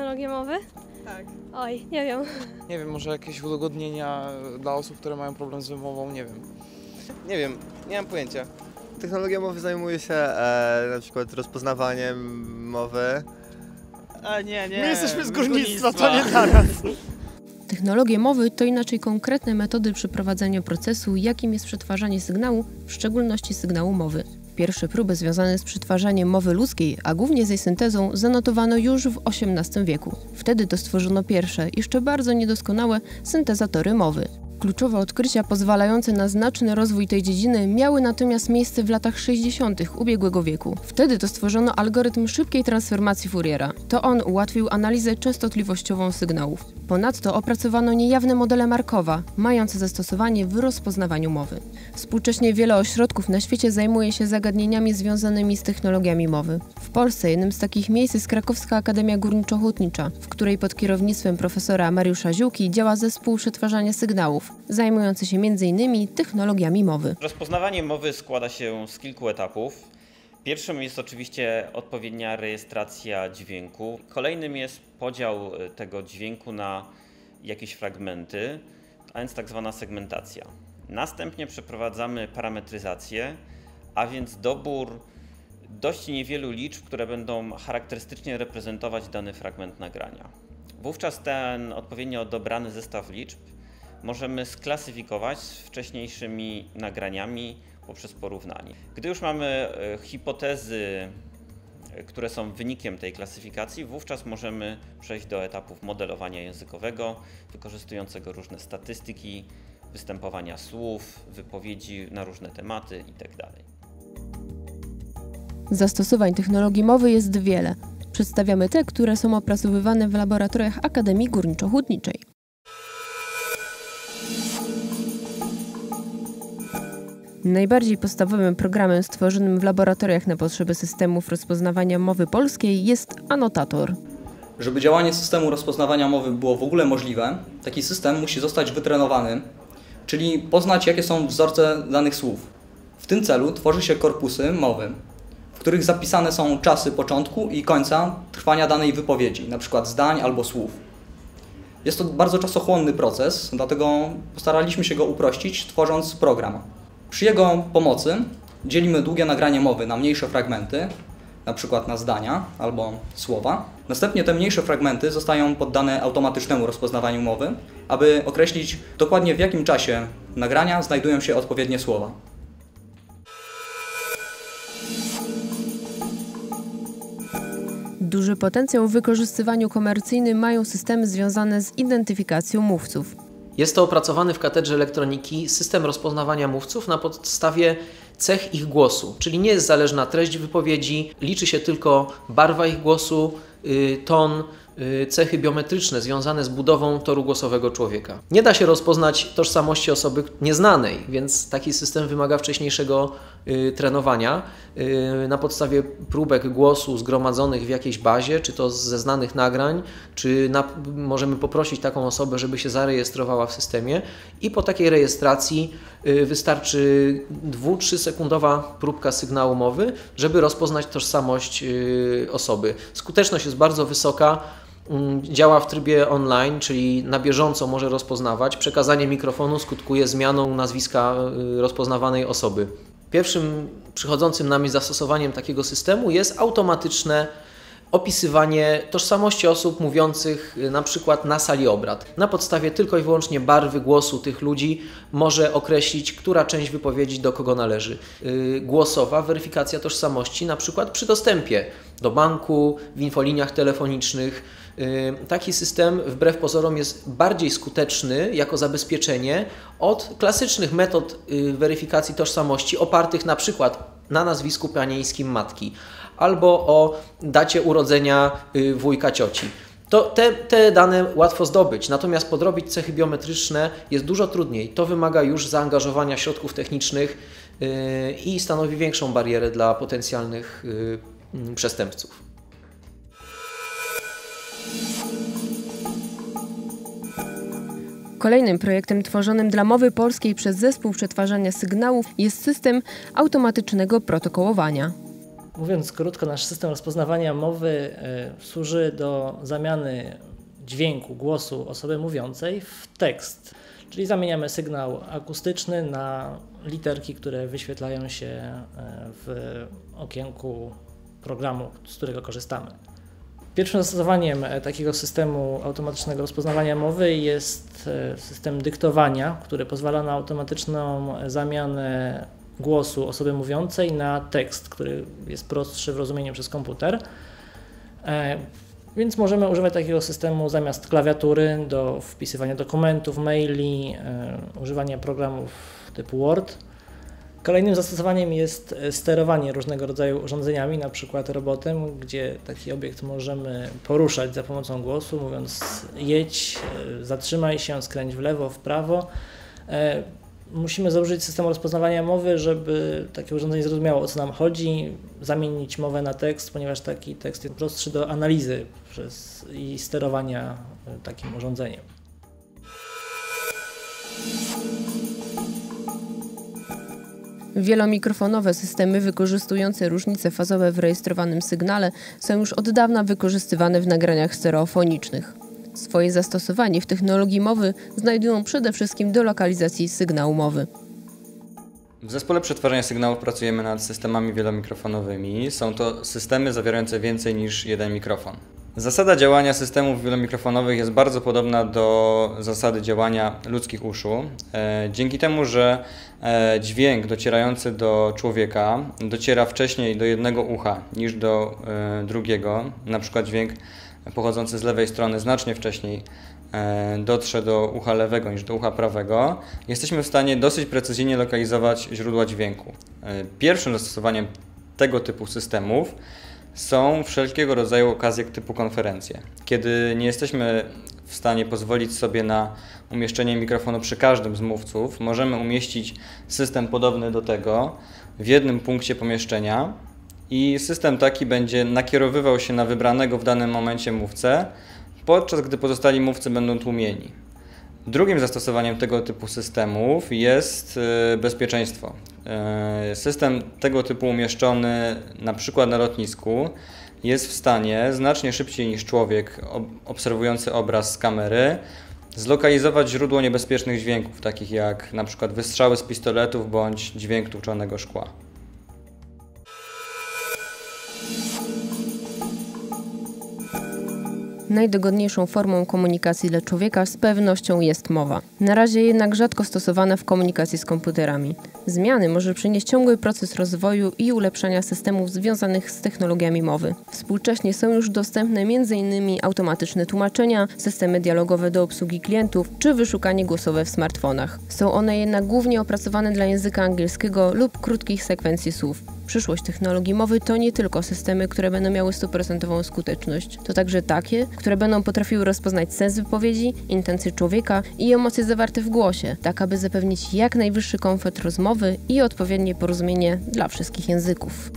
Technologie mowy? Tak. Oj, nie wiem. Nie wiem, może jakieś udogodnienia dla osób, które mają problem z wymową, nie wiem. Nie wiem, nie mam pojęcia. Technologia mowy zajmuje się e, na przykład rozpoznawaniem mowy. A nie, nie. My jesteśmy z górnictwa, to nie nas. Technologie mowy to inaczej konkretne metody przeprowadzania procesu, jakim jest przetwarzanie sygnału, w szczególności sygnału mowy. Pierwsze próby związane z przetwarzaniem mowy ludzkiej, a głównie z jej syntezą, zanotowano już w XVIII wieku. Wtedy to stworzono pierwsze, jeszcze bardzo niedoskonałe, syntezatory mowy. Kluczowe odkrycia pozwalające na znaczny rozwój tej dziedziny miały natomiast miejsce w latach 60. ubiegłego wieku. Wtedy to stworzono algorytm szybkiej transformacji Fouriera. To on ułatwił analizę częstotliwościową sygnałów. Ponadto opracowano niejawne modele Markowa, mające zastosowanie w rozpoznawaniu mowy. Współcześnie wiele ośrodków na świecie zajmuje się zagadnieniami związanymi z technologiami mowy. W Polsce jednym z takich miejsc jest Krakowska Akademia Górniczo-Hutnicza, w której pod kierownictwem profesora Mariusza Ziółki działa zespół przetwarzania sygnałów, zajmujący się m.in. technologiami mowy. Rozpoznawanie mowy składa się z kilku etapów. Pierwszym jest oczywiście odpowiednia rejestracja dźwięku. Kolejnym jest podział e, tego dźwięku na jakieś fragmenty, a więc tak zwana segmentacja. Następnie przeprowadzamy parametryzację, a więc dobór dość niewielu liczb, które będą charakterystycznie reprezentować dany fragment nagrania. Wówczas ten odpowiednio dobrany zestaw liczb możemy sklasyfikować z wcześniejszymi nagraniami poprzez porównanie. Gdy już mamy e, hipotezy, e, które są wynikiem tej klasyfikacji, wówczas możemy przejść do etapów modelowania językowego, wykorzystującego różne statystyki, występowania słów, wypowiedzi na różne tematy itd. Zastosowań technologii mowy jest wiele. Przedstawiamy te, które są opracowywane w laboratoriach Akademii Górniczo-Hutniczej. Najbardziej podstawowym programem stworzonym w laboratoriach na potrzeby systemów rozpoznawania mowy polskiej jest anotator. Żeby działanie systemu rozpoznawania mowy było w ogóle możliwe, taki system musi zostać wytrenowany, czyli poznać jakie są wzorce danych słów. W tym celu tworzy się korpusy mowy, w których zapisane są czasy początku i końca trwania danej wypowiedzi, np. zdań albo słów. Jest to bardzo czasochłonny proces, dlatego postaraliśmy się go uprościć, tworząc program. Przy jego pomocy dzielimy długie nagranie mowy na mniejsze fragmenty, na przykład na zdania albo słowa. Następnie te mniejsze fragmenty zostają poddane automatycznemu rozpoznawaniu mowy, aby określić dokładnie w jakim czasie nagrania znajdują się odpowiednie słowa. Duży potencjał w wykorzystywaniu komercyjnym mają systemy związane z identyfikacją mówców. Jest to opracowany w katedrze elektroniki system rozpoznawania mówców na podstawie cech ich głosu, czyli nie jest zależna treść wypowiedzi, liczy się tylko barwa ich głosu, y, ton, cechy biometryczne związane z budową toru głosowego człowieka. Nie da się rozpoznać tożsamości osoby nieznanej, więc taki system wymaga wcześniejszego y, trenowania na podstawie próbek głosu zgromadzonych w jakiejś bazie, czy to ze znanych nagrań, czy na, możemy poprosić taką osobę, żeby się zarejestrowała w systemie i po takiej rejestracji wystarczy 2-3 sekundowa próbka sygnału mowy, żeby rozpoznać tożsamość osoby. Skuteczność jest bardzo wysoka. Mm, działa w trybie online, czyli na bieżąco może rozpoznawać. Przekazanie mikrofonu skutkuje zmianą nazwiska rozpoznawanej osoby. Pierwszym przychodzącym na myśl zastosowaniem takiego systemu jest automatyczne opisywanie tożsamości osób mówiących na przykład na sali obrad. Na podstawie tylko i wyłącznie barwy głosu tych ludzi może określić, która część wypowiedzi do kogo należy. Głosowa weryfikacja tożsamości na przykład przy dostępie do banku, w infoliniach telefonicznych. Taki system wbrew pozorom jest bardziej skuteczny jako zabezpieczenie od klasycznych metod weryfikacji tożsamości opartych na przykład na nazwisku panieńskim matki albo o dacie urodzenia wujka cioci. To te, te dane łatwo zdobyć, natomiast podrobić cechy biometryczne jest dużo trudniej. To wymaga już zaangażowania środków technicznych i stanowi większą barierę dla potencjalnych przestępców. Kolejnym projektem tworzonym dla mowy polskiej przez zespół przetwarzania sygnałów jest system automatycznego protokołowania. Mówiąc krótko, nasz system rozpoznawania mowy e, służy do zamiany dźwięku, głosu osoby mówiącej w tekst. Czyli zamieniamy sygnał akustyczny na literki, które wyświetlają się e, w okienku programu, z którego korzystamy. Pierwszym zastosowaniem e, takiego systemu automatycznego rozpoznawania mowy jest e, system dyktowania, który pozwala na automatyczną zamianę głosu osoby mówiącej na tekst, który jest prostszy w rozumieniu przez komputer. E, Więc możemy używać takiego systemu zamiast klawiatury do wpisywania dokumentów, maili, e, używania programów typu Word. Kolejnym zastosowaniem jest e, sterowanie różnego rodzaju urządzeniami, na przykład robotem, gdzie taki obiekt możemy poruszać za pomocą głosu, mówiąc jedź, e, zatrzymaj się, skręć w lewo, w prawo. E, Musimy założyć system rozpoznawania mowy, żeby takie urządzenie zrozumiało o co nam chodzi, zamienić mowę na tekst, ponieważ taki tekst jest prostszy do analizy przez, i sterowania takim urządzeniem. Wielomikrofonowe systemy wykorzystujące różnice fazowe w rejestrowanym sygnale są już od dawna wykorzystywane w nagraniach stereofonicznych. Swoje zastosowanie w technologii mowy znajdują przede wszystkim do lokalizacji sygnału mowy. W zespole przetwarzania sygnałów pracujemy nad systemami wielomikrofonowymi. Są to systemy zawierające więcej niż jeden mikrofon. Zasada działania systemów wielomikrofonowych jest bardzo podobna do zasady działania ludzkich uszu. E, Dzięki temu, że e, dźwięk docierający do człowieka dociera wcześniej do jednego ucha niż do e, drugiego, na przykład dźwięk pochodzący z lewej strony znacznie wcześniej dotrze do ucha lewego niż do ucha prawego, jesteśmy w stanie dosyć precyzyjnie lokalizować źródła dźwięku. Pierwszym zastosowaniem tego typu systemów są wszelkiego rodzaju okazje typu konferencje. Kiedy nie jesteśmy w stanie pozwolić sobie na umieszczenie mikrofonu przy każdym z mówców, możemy umieścić system podobny do tego w jednym punkcie pomieszczenia i system taki będzie nakierowywał się na wybranego w danym momencie mówcę, podczas gdy pozostali mówcy będą tłumieni. Drugim zastosowaniem tego typu systemów jest e, bezpieczeństwo. E, System tego typu umieszczony na przykład na lotnisku jest w stanie znacznie szybciej niż człowiek ob- obserwujący obraz z kamery zlokalizować źródło niebezpiecznych dźwięków, takich jak na przykład wystrzały z pistoletów bądź dźwięk tłuczonego szkła. Najdogodniejszą formą komunikacji dla człowieka z pewnością jest mowa. Na razie jednak rzadko stosowana w komunikacji z komputerami. Zmiany może przynieść ciągły proces rozwoju i ulepszania systemów związanych z technologiami mowy. Współcześnie są już dostępne m.in. automatyczne tłumaczenia, systemy dialogowe do obsługi klientów czy wyszukanie głosowe w smartfonach. Są one jednak głównie opracowane dla języka angielskiego lub krótkich sekwencji słów. Przyszłość technologii mowy to nie tylko systemy, które będą miały stuprocentową skuteczność. To także takie, które będą potrafiły rozpoznać sens wypowiedzi, intencje człowieka i emocje zawarte w głosie, tak aby zapewnić jak najwyższy komfort rozmowy i odpowiednie porozumienie dla wszystkich języków.